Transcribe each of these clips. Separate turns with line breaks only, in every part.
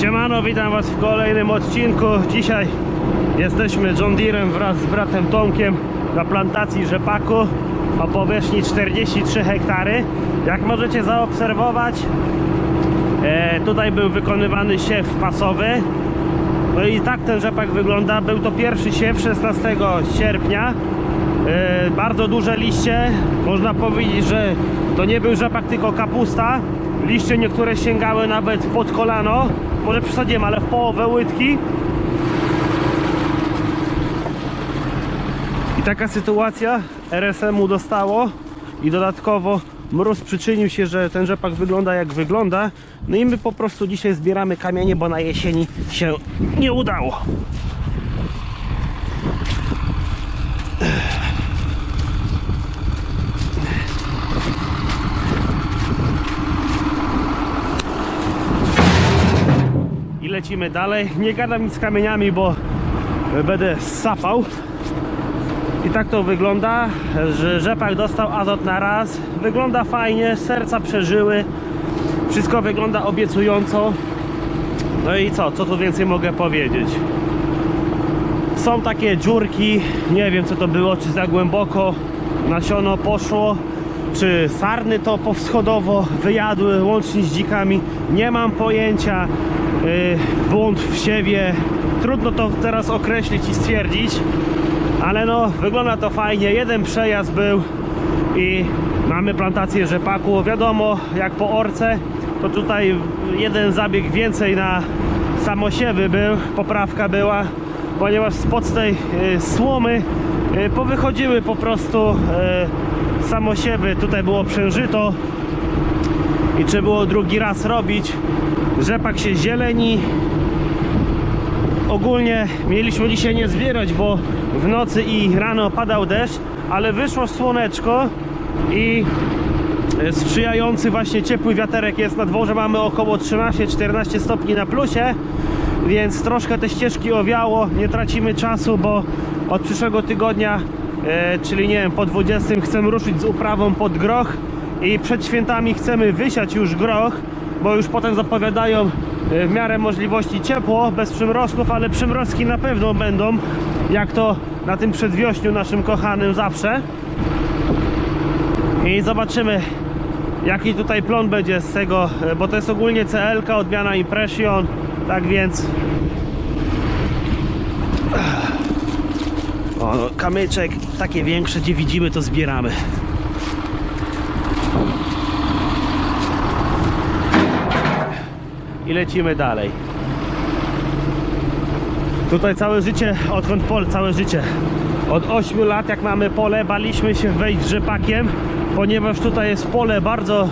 Siemano, witam Was w kolejnym odcinku. Dzisiaj jesteśmy John Deerem wraz z bratem Tomkiem na plantacji rzepaku o powierzchni 43 hektary. Jak możecie zaobserwować, e, tutaj był wykonywany siew pasowy. No i tak ten rzepak wygląda. Był to pierwszy siew 16 sierpnia. E, bardzo duże liście. Można powiedzieć, że to nie był rzepak, tylko kapusta. Liście niektóre sięgały nawet pod kolano. Może przesadziłem, ale w połowę łydki. I taka sytuacja RSM-u dostało i dodatkowo mróz przyczynił się, że ten rzepak wygląda jak wygląda. No i my po prostu dzisiaj zbieramy kamienie, bo na jesieni się nie udało. Lecimy dalej. Nie gadam nic z kamieniami, bo będę sapał. I tak to wygląda, że rzepak dostał azot na raz. Wygląda fajnie, serca przeżyły. Wszystko wygląda obiecująco. No i co, co tu więcej mogę powiedzieć? Są takie dziurki, nie wiem co to było, czy za głęboko nasiono poszło, czy sarny to powschodowo wyjadły łącznie z dzikami. Nie mam pojęcia. Yy, błąd w siewie. Trudno to teraz określić i stwierdzić. Ale no, wygląda to fajnie. Jeden przejazd był i mamy plantację rzepaku. Wiadomo, jak po orce, to tutaj jeden zabieg więcej na samosiewy był, poprawka była, ponieważ spod tej y, słomy y, powychodziły po prostu y, samosiewy. Tutaj było przężyto i trzeba było drugi raz robić. Rzepak się zieleni, ogólnie mieliśmy dzisiaj nie zbierać, bo w nocy i rano padał deszcz, ale wyszło słoneczko i e, sprzyjający właśnie ciepły wiaterek jest na dworze. Mamy około 13-14 stopni na plusie, więc troszkę te ścieżki owiało. Nie tracimy czasu, bo od przyszłego tygodnia, e, czyli nie wiem, po 20 chcemy ruszyć z uprawą pod groch i przed świętami chcemy wysiać już groch, bo już potem zapowiadają e, w miarę możliwości ciepło, bez przymrozków, ale przymrozki na pewno będą, jak to na tym przedwiośniu naszym kochanym zawsze. I zobaczymy, jaki tutaj plon będzie z tego, e, bo to jest ogólnie CL, odmiana Impression, tak więc... O, no, kamyczek, takie większe, gdzie widzimy, to zbieramy. I lecimy dalej. Tutaj całe życie, odkąd pol, całe życie. Od 8 lat jak mamy pole, baliśmy się wejść rzepakiem, ponieważ tutaj jest pole bardzo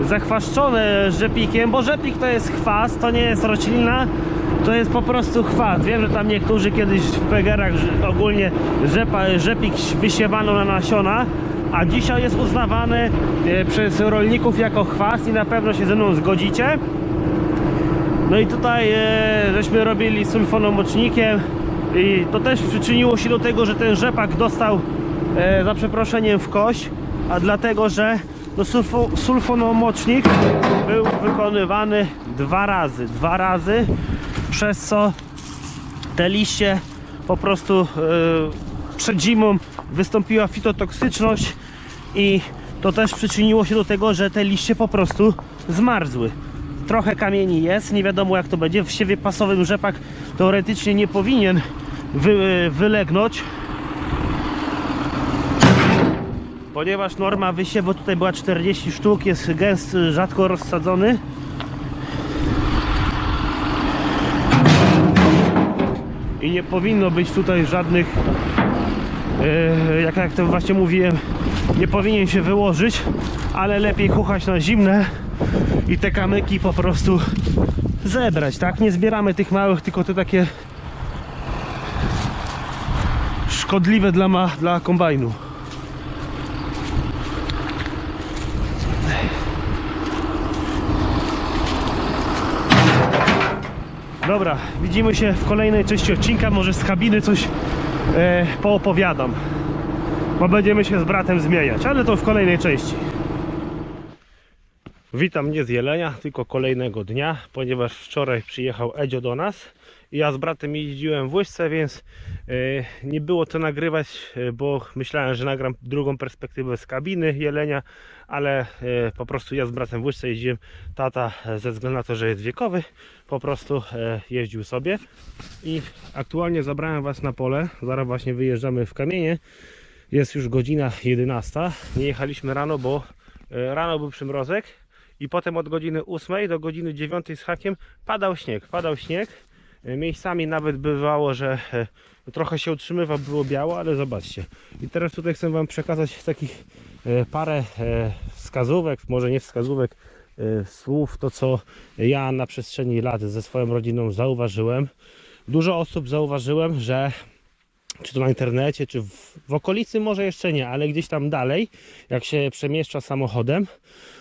e, zachwaszczone rzepikiem, bo rzepik to jest chwast, to nie jest roślina, to jest po prostu chwast. Wiem, że tam niektórzy kiedyś w pegerach ogólnie rzepa, rzepik wysiewano na nasiona, a dzisiaj jest uznawany e, przez rolników jako chwast i na pewno się ze mną zgodzicie. No i tutaj e, żeśmy robili sulfonomocznikiem i to też przyczyniło się do tego, że ten rzepak dostał e, za przeproszeniem w kość, a dlatego, że no, sulfo, sulfonomocznik był wykonywany dwa razy, dwa razy, przez co te liście po prostu przed zimą wystąpiła fitotoksyczność i to też przyczyniło się do tego, że te liście po prostu zmarzły. Trochę kamieni jest, nie wiadomo jak to będzie. W siewie pasowym rzepak teoretycznie nie powinien wy, wylegnąć, ponieważ norma wysiewu tutaj była 40 sztuk, jest gęst, rzadko rozsadzony. I nie powinno być tutaj żadnych, e, jak, jak to właśnie mówiłem, nie powinien się wyłożyć, ale lepiej kuchać na zimne i te kamyki po prostu zebrać, tak? Nie zbieramy tych małych, tylko te takie szkodliwe dla, ma, dla kombajnu. Dobra, widzimy się w kolejnej części odcinka, może z kabiny coś e, poopowiadam, bo będziemy się z bratem zmieniać, ale to w kolejnej części. Witam nie z Jelenia, tylko kolejnego dnia, ponieważ wczoraj przyjechał Edzio do nas i ja z bratem jeździłem w łyżce, więc e, nie było to nagrywać, e, bo myślałem, że nagram drugą perspektywę z kabiny Jelenia, ale e, po prostu ja z bratem w łyżce jeździłem. Tata ze względu na to, że jest wiekowy, po prostu jeździł sobie i aktualnie zabrałem Was na pole. Zaraz właśnie wyjeżdżamy w kamienie. Jest już godzina 11. Nie jechaliśmy rano, bo e, rano był przymrozek i potem od godziny 8 do godziny 9 z hakiem padał śnieg. Padał śnieg. E, Miejscami nawet bywało, że e, trochę się utrzymywał, było biało, ale zobaczcie. I teraz tutaj chcę Wam przekazać takich parę wskazówek, może nie wskazówek, słów, to co ja na przestrzeni lat ze swoją rodziną zauważyłem. Dużo osób zauważyłem, że czy to na internecie, czy w, w okolicy może jeszcze nie, ale gdzieś tam dalej, jak się przemieszcza samochodem,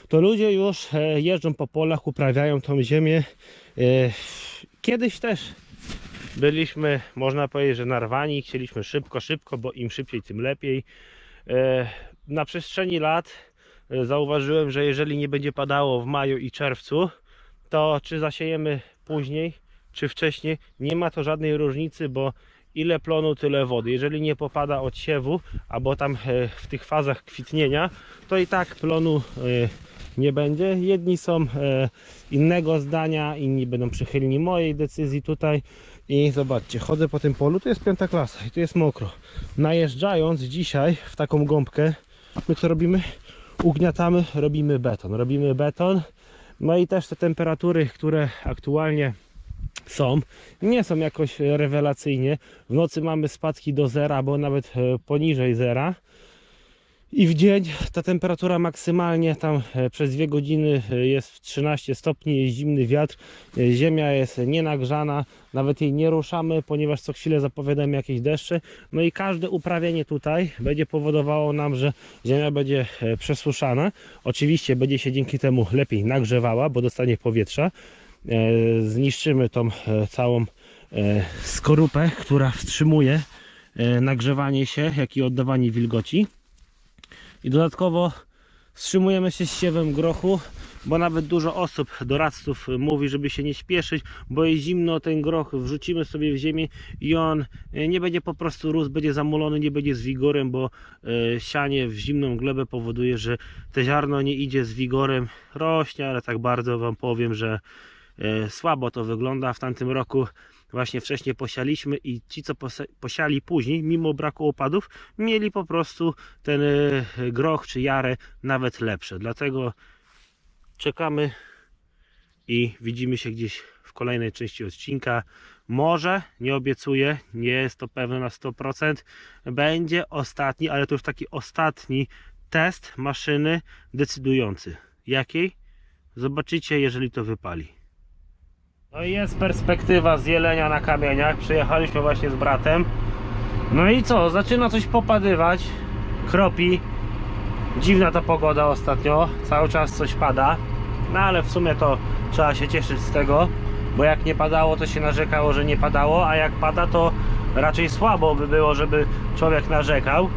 to ludzie już e, jeżdżą po polach, uprawiają tą ziemię. E, Kiedyś też byliśmy, można powiedzieć, że narwani, chcieliśmy szybko, szybko, bo im szybciej, tym lepiej. E, Na przestrzeni lat zauważyłem, że jeżeli nie będzie padało w maju i czerwcu, to czy zasiejemy później, czy wcześniej, nie ma to żadnej różnicy, bo ile plonu, tyle wody. Jeżeli nie popada od siewu, albo tam e, w tych fazach kwitnienia, to i tak plonu e, nie będzie. Jedni są e, innego zdania, inni będą przychylni mojej decyzji tutaj. I zobaczcie, chodzę po tym polu, tu jest piąta klasa i tu jest mokro. Najeżdżając dzisiaj w taką gąbkę, my co robimy? Ugniatamy, robimy beton. Robimy beton. No i też te temperatury, które aktualnie są, nie są jakoś rewelacyjnie. W nocy mamy spadki do zera, bo nawet e, poniżej zera. I w dzień ta temperatura maksymalnie tam e, przez dwie godziny e, jest w 13 stopni, jest zimny wiatr, e, ziemia jest nienagrzana, nawet jej nie ruszamy, ponieważ co chwilę zapowiadamy jakieś deszcze. No i każde uprawienie tutaj będzie powodowało nam, że ziemia będzie e, przesuszana. Oczywiście będzie się dzięki temu lepiej nagrzewała, bo dostanie powietrza. E, Zniszczymy tą e, całą e, skorupę, która wstrzymuje nagrzewanie się, jak i oddawanie wilgoci. I dodatkowo wstrzymujemy się z siewem grochu, bo nawet dużo osób, doradców mówi, żeby się nie śpieszyć, bo jest zimno, ten groch wrzucimy sobie w ziemię i on nie będzie po prostu rósł, będzie zamulony, nie będzie z wigorem, bo sianie w zimną glebę powoduje, że te ziarno nie idzie z wigorem, rośnie, ale tak bardzo Wam powiem, że słabo to wygląda. W tamtym roku właśnie wcześniej posialiśmy i ci, co posiali później, mimo braku opadów, mieli po prostu ten e, groch czy jarę nawet lepsze. Dlatego czekamy i widzimy się gdzieś w kolejnej części odcinka. Może, nie obiecuję, nie jest to pewne na 100%, będzie ostatni, ale to już taki ostatni test maszyny decydujący. Jakiej? Zobaczycie, jeżeli to wypali. No i jest perspektywa z jelenia na kamieniach. Przyjechaliśmy właśnie z bratem. No i co? Zaczyna coś popadywać. Kropi. Dziwna ta pogoda ostatnio. Cały czas coś pada. No ale w sumie to trzeba się cieszyć z tego. Bo jak nie padało, to się narzekało, że nie padało. A jak pada, to raczej słabo by było, żeby człowiek narzekał.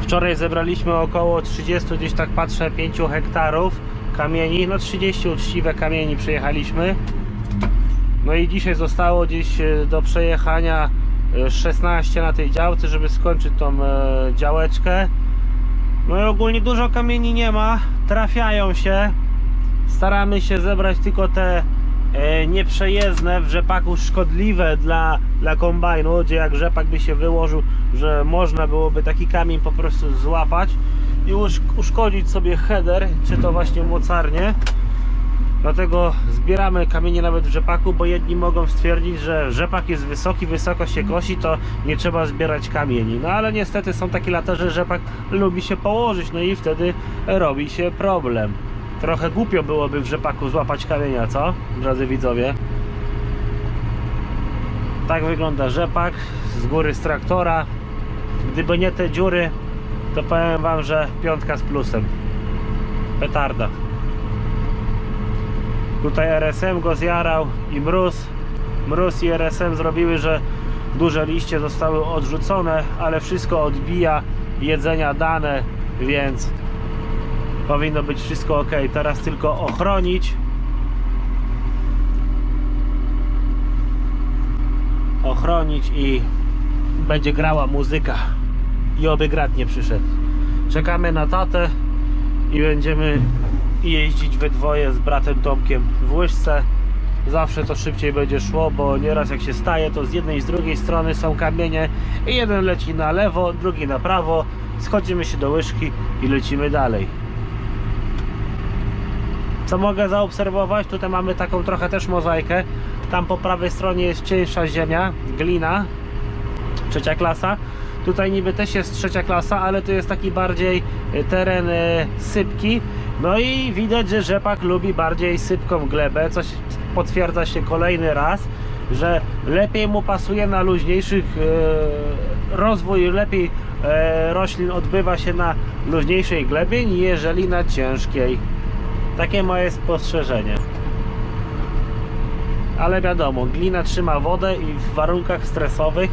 Wczoraj zebraliśmy około 30, gdzieś tak patrzę, 5 hektarów kamieni. No 30 uczciwe kamieni przejechaliśmy. No i dzisiaj zostało gdzieś e, do przejechania e, 16 na tej działce, żeby skończyć tą e, działeczkę. No i ogólnie dużo kamieni nie ma, trafiają się. Staramy się zebrać tylko te e, nieprzejezdne w rzepaku szkodliwe dla, dla kombajnu, gdzie jak rzepak by się wyłożył, że można byłoby taki kamień po prostu złapać i usz, uszkodzić sobie header, czy to właśnie mocarnie. Dlatego zbieramy kamienie nawet w rzepaku, bo jedni mogą stwierdzić, że rzepak jest wysoki, wysoko się kosi, to nie trzeba zbierać kamieni. No ale niestety są takie lata, że rzepak lubi się położyć, no i wtedy robi się problem. Trochę głupio byłoby w rzepaku złapać kamienia, co? Drodzy widzowie. Tak wygląda rzepak z góry z traktora. Gdyby nie te dziury, to powiem wam, że piątka z plusem. Petarda. Tutaj RSM go zjarał i mróz. Mróz i RSM zrobiły, że duże liście zostały odrzucone, ale wszystko odbija jedzenia dane, więc powinno być wszystko ok. Teraz tylko ochronić. Ochronić i będzie grała muzyka. I oby grat nie przyszedł. Czekamy na tatę i będziemy jeździć we dwoje z bratem Tomkiem w łyżce. Zawsze to szybciej będzie szło, bo nieraz jak się staje, to z jednej i z drugiej strony są kamienie i jeden leci na lewo, drugi na prawo. Schodzimy się do łyżki i lecimy dalej. Co mogę zaobserwować? Tutaj mamy taką trochę też mozaikę. Tam po prawej stronie jest cieńsza ziemia, glina, trzecia klasa. Tutaj niby też jest trzecia klasa, ale to jest taki bardziej y, teren y, sypki. No i widać, że rzepak lubi bardziej sypką glebę, coś potwierdza się kolejny raz, że lepiej mu pasuje na luźniejszych y, rozwój, lepiej roślin odbywa się na luźniejszej glebie, niżeli na ciężkiej. Takie moje spostrzeżenie. Ale wiadomo, glina trzyma wodę i w warunkach stresowych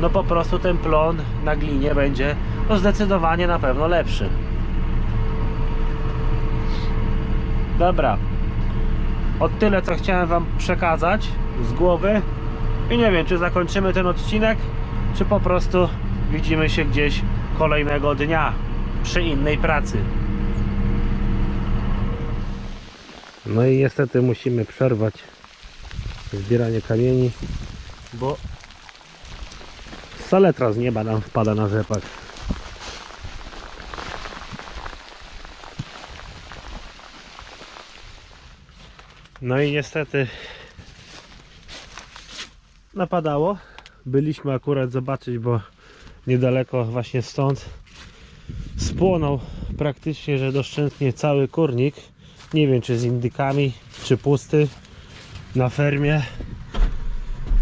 no po prostu ten plon na glinie będzie no zdecydowanie na pewno lepszy. Dobra. Od tyle co chciałem wam przekazać z głowy. I nie wiem czy zakończymy ten odcinek, czy po prostu widzimy się gdzieś kolejnego dnia przy innej pracy. No i niestety musimy przerwać zbieranie kamieni, bo saletra z nieba nam wpada na rzepak. No i niestety napadało. Byliśmy akurat zobaczyć, bo niedaleko właśnie stąd spłonął praktycznie, że doszczętnie cały kurnik. Nie wiem czy z indykami, czy pusty na fermie.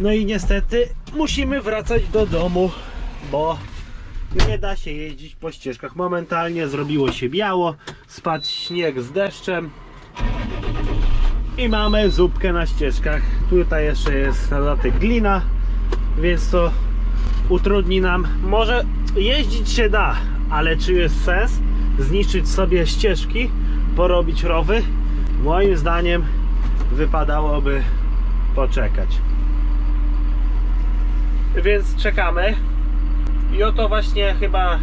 No i niestety musimy wracać do domu, bo nie da się jeździć po ścieżkach. Momentalnie zrobiło się biało, spadł śnieg z deszczem i mamy zupkę na ścieżkach. Tutaj jeszcze jest na dodatek glina, więc to utrudni nam. Może jeździć się da, ale czy jest sens zniszczyć sobie ścieżki, porobić rowy? Moim zdaniem wypadałoby poczekać. Więc czekamy. I oto właśnie chyba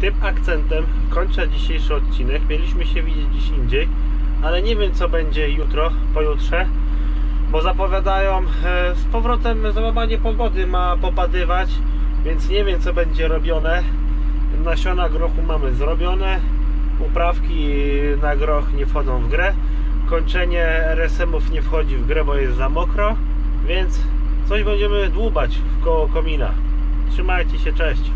tym akcentem kończę dzisiejszy odcinek. Mieliśmy się widzieć dziś indziej, ale nie wiem co będzie jutro, pojutrze, bo zapowiadają e, z powrotem załamanie pogody ma popadywać, więc nie wiem co będzie robione. Nasiona grochu mamy zrobione, uprawki na groch nie wchodzą w grę. Kończenie RSM-ów nie wchodzi w grę, bo jest za mokro, więc coś będziemy dłubać w koło komina. Trzymajcie się, cześć.